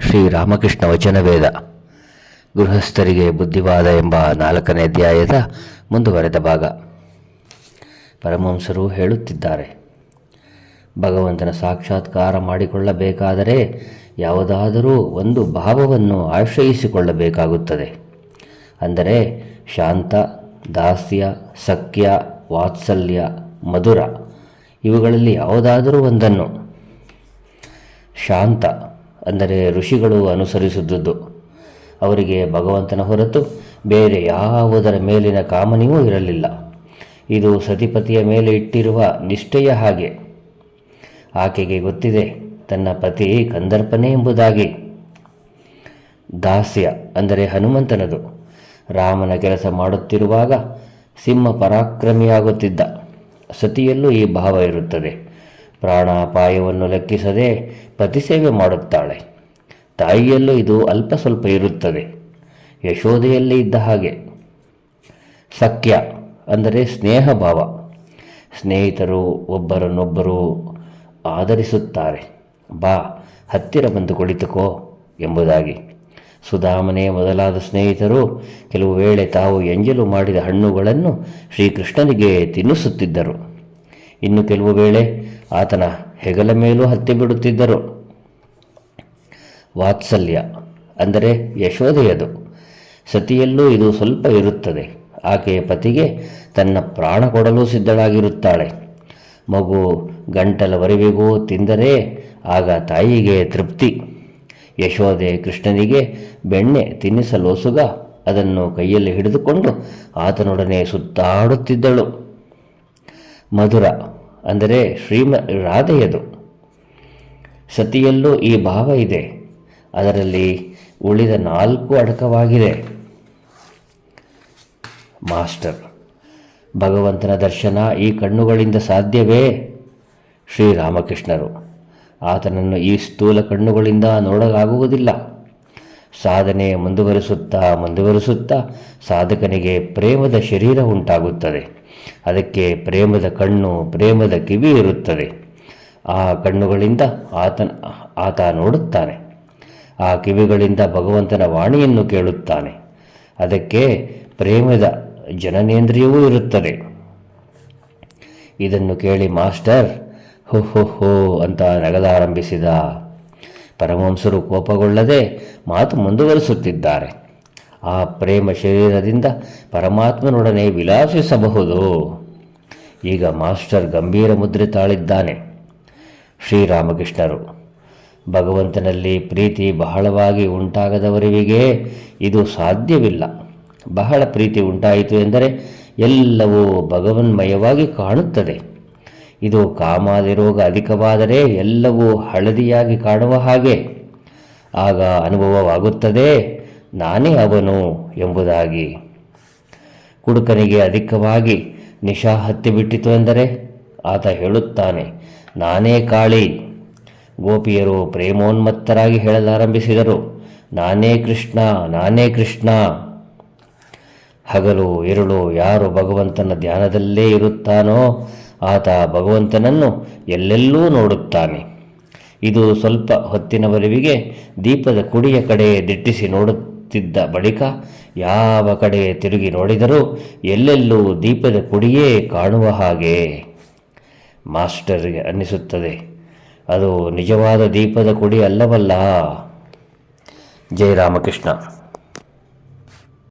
ಶ್ರೀರಾಮಕೃಷ್ಣ ವಚನವೇದ ಗೃಹಸ್ಥರಿಗೆ ಬುದ್ಧಿವಾದ ಎಂಬ ನಾಲ್ಕನೇ ಅಧ್ಯಾಯದ ಮುಂದುವರೆದ ಭಾಗ. ಪರಮಹಂಸರು ಹೇಳುತ್ತಿದ್ದಾರೆ, ಭಗವಂತನ ಸಾಕ್ಷಾತ್ಕಾರ ಮಾಡಿಕೊಳ್ಳಬೇಕಾದರೆ ಯಾವುದಾದರೂ ಒಂದು ಭಾವವನ್ನು ಆಶ್ರಯಿಸಿಕೊಳ್ಳಬೇಕಾಗುತ್ತದೆ. ಅಂದರೆ ಶಾಂತ, ದಾಸ್ಯ, ಸಖ್ಯ, ವಾತ್ಸಲ್ಯ, ಮಧುರ, ಇವುಗಳಲ್ಲಿ ಯಾವುದಾದರೂ ಒಂದನ್ನು. ಶಾಂತ ಅಂದರೆ ಋಷಿಗಳು ಅನುಸರಿಸಿದ್ದುದು. ಅವರಿಗೆ ಭಗವಂತನ ಹೊರತು ಬೇರೆ ಯಾವುದರ ಮೇಲಿನ ಕಾಮನೆಯೂ ಇರಲಿಲ್ಲ. ಇದು ಸತಿಪತಿಯ ಮೇಲೆ ಇಟ್ಟಿರುವ ನಿಷ್ಠೆಯ ಹಾಗೆ. ಆಕೆಗೆ ಗೊತ್ತಿದೆ, ತನ್ನ ಪತಿ ಕಂದರ್ಪನೇ ಎಂಬುದಾಗಿ. ದಾಸ್ಯ ಅಂದರೆ ಹನುಮಂತನದು. ರಾಮನ ಕೆಲಸ ಮಾಡುತ್ತಿರುವಾಗ ಸಿಂಹ ಪರಾಕ್ರಮಿಯಾಗುತ್ತಿದ್ದ. ಸತಿಯಲ್ಲೂ ಈ ಭಾವ ಇರುತ್ತದೆ. ಪ್ರಾಣಾಪಾಯವನ್ನು ಲೆಕ್ಕಿಸದೆ ಪತಿಸೇವೆ ಮಾಡುತ್ತಾಳೆ. ತಾಯಿಯಲ್ಲೂ ಇದು ಅಲ್ಪ ಸ್ವಲ್ಪ ಇರುತ್ತದೆ. ಯಶೋದೆಯಲ್ಲಿ ಇದ್ದ ಹಾಗೆ. ಸಖ್ಯ ಅಂದರೆ ಸ್ನೇಹ ಭಾವ ಸ್ನೇಹಿತರು ಒಬ್ಬರನ್ನೊಬ್ಬರು ಆಧರಿಸುತ್ತಾರೆ. ಬಾ, ಹತ್ತಿರ ಬಂದು ಕುಳಿತುಕೋ ಎಂಬುದಾಗಿ. ಸುಧಾಮನೆ ಮೊದಲಾದ ಸ್ನೇಹಿತರು ಕೆಲವು ವೇಳೆ ತಾವು ಎಂಜಲು ಮಾಡಿದ ಹಣ್ಣುಗಳನ್ನು ಶ್ರೀಕೃಷ್ಣನಿಗೆ ತಿನ್ನಿಸುತ್ತಿದ್ದರು. ಇನ್ನು ಕೆಲವು ವೇಳೆ ಆತನ ಹೆಗಲ ಮೇಲೂ ಹತ್ತಿ ಬಿಡುತ್ತಿದ್ದರು. ವಾತ್ಸಲ್ಯ ಅಂದರೆ ಯಶೋಧೆಯದು. ಸತಿಯಲ್ಲೂ ಇದು ಸ್ವಲ್ಪ ಇರುತ್ತದೆ. ಆಕೆಯ ಪತಿಗೆ ತನ್ನ ಪ್ರಾಣ ಕೊಡಲು ಸಿದ್ಧಳಾಗಿರುತ್ತಾಳೆ. ಮಗು ಗಂಟಲವರೆವಿಗೂ ತಿಂದರೆ ಆಗ ತಾಯಿಗೆ ತೃಪ್ತಿ. ಯಶೋಧೆ ಕೃಷ್ಣನಿಗೆ ಬೆಣ್ಣೆ ತಿನ್ನಿಸಲೋಸುಗ ಅದನ್ನು ಕೈಯಲ್ಲಿ ಹಿಡಿದುಕೊಂಡು ಆತನೊಡನೆ ಸುತ್ತಾಡುತ್ತಿದ್ದಳು. ಮಧುರ, ಅಂದರೆ ಶ್ರೀಮ ರಾಧೆಯದು. ಸತಿಯಲ್ಲೂ ಈ ಭಾವ ಇದೆ. ಅದರಲ್ಲಿ ಉಳಿದ ನಾಲ್ಕು ಅಡಕವಾಗಿದೆ. ಮಾಸ್ಟರ್, ಭಗವಂತನ ದರ್ಶನ ಈ ಕಣ್ಣುಗಳಿಂದ ಸಾಧ್ಯವೇ? ಶ್ರೀರಾಮಕೃಷ್ಣರು ಆತನನ್ನು ಈ ಸ್ಥೂಲ ಕಣ್ಣುಗಳಿಂದ ನೋಡಲಾಗುವುದಿಲ್ಲ. ಸಾಧನೆ ಮುಂದುವರಿಸುತ್ತಾ ಮುಂದುವರಿಸುತ್ತಾ ಸಾಧಕನಿಗೆ ಪ್ರೇಮದ ಶರೀರ ಉಂಟಾಗುತ್ತದೆ. ಅದಕ್ಕೆ ಪ್ರೇಮದ ಕಣ್ಣು, ಪ್ರೇಮದ ಕಿವಿ ಇರುತ್ತದೆ. ಆ ಕಣ್ಣುಗಳಿಂದ ಆತನ, ಆತ ನೋಡುತ್ತಾನೆ. ಆ ಕಿವಿಗಳಿಂದ ಭಗವಂತನ ವಾಣಿಯನ್ನು ಕೇಳುತ್ತಾನೆ. ಅದಕ್ಕೆ ಪ್ರೇಮದ ಜನನೇಂದ್ರಿಯವೂ ಇರುತ್ತದೆ. ಇದನ್ನು ಕೇಳಿ ಮಾಸ್ಟರ್, ಹೋ ಹೋ ಹೋ ಅಂತ ನಗಲಾರಂಭಿಸಿದ ಪರಮಹಂಸರು ಕೋಪಗೊಳ್ಳದೆ ಮಾತು ಮುಂದುವರಿಸುತ್ತಿದ್ದಾರೆ. ಆ ಪ್ರೇಮ ಶರೀರದಿಂದ ಪರಮಾತ್ಮನೊಡನೆ ವಿಲಾಸಿಸಬಹುದು. ಈಗ ಮಾಸ್ಟರ್ ಗಂಭೀರ ಮುದ್ರೆ ತಾಳಿದ್ದಾನೆ. ಶ್ರೀರಾಮಕೃಷ್ಣರು, ಭಗವಂತನಲ್ಲಿ ಪ್ರೀತಿ ಬಹಳವಾಗಿ ಉಂಟಾಗದವರಿಗೆ ಇದು ಸಾಧ್ಯವಿಲ್ಲ. ಬಹಳ ಪ್ರೀತಿ ಉಂಟಾಯಿತು ಎಂದರೆ ಎಲ್ಲವೂ ಭಗವನ್ಮಯವಾಗಿ ಕಾಣುತ್ತದೆ. ಇದು ಕಾಮಾದಿ ರೋಗ ಅಧಿಕವಾದರೆ ಎಲ್ಲವೂ ಹಳದಿಯಾಗಿ ಕಾಣುವ ಹಾಗೆ. ಆಗ ಅನುಭವವಾಗುತ್ತದೆ, ನಾನೇ ಅವನು ಎಂಬುದಾಗಿ. ಕುಡುಕನಿಗೆ ಅಧಿಕವಾಗಿ ನಿಶಾ ಹತ್ತಿಬಿಟ್ಟಿತು ಎಂದರೆ ಆತ ಹೇಳುತ್ತಾನೆ, ನಾನೇ ಕಾಳಿ. ಗೋಪಿಯರು ಪ್ರೇಮೋನ್ಮತ್ತರಾಗಿ ಹೇಳಲಾರಂಭಿಸಿದರು, ನಾನೇ ಕೃಷ್ಣ ನಾನೇ ಕೃಷ್ಣ. ಹಗಲು, ಇರುಳು, ಯಾರು ಭಗವಂತನ ಧ್ಯಾನದಲ್ಲೇ ಇರುತ್ತಾನೋ ಆತ ಭಗವಂತನನ್ನು ಎಲ್ಲೆಲ್ಲೂ ನೋಡುತ್ತಾನೆ. ಇದು ಸ್ವಲ್ಪ ಹೊತ್ತಿನವರೆವಿಗೆ ದೀಪದ ಕುಡಿಯ ಕಡೆ ದಿಟ್ಟಿಸಿ ನೋಡುತ್ತಿದ್ದ ಬಳಿಕ ಯಾವ ಕಡೆ ತಿರುಗಿ ನೋಡಿದರೂ ಎಲ್ಲೆಲ್ಲೂ ದೀಪದ ಕುಡಿಯೇ ಕಾಣುವ ಹಾಗೆ ಮಾಸ್ಟರ್ಗೆ ಅನ್ನಿಸುತ್ತದೆ. ಅದು ನಿಜವಾದ ದೀಪದ ಕುಡಿ ಅಲ್ಲವಲ್ಲ? ಜಯ ರಾಮಕೃಷ್ಣ.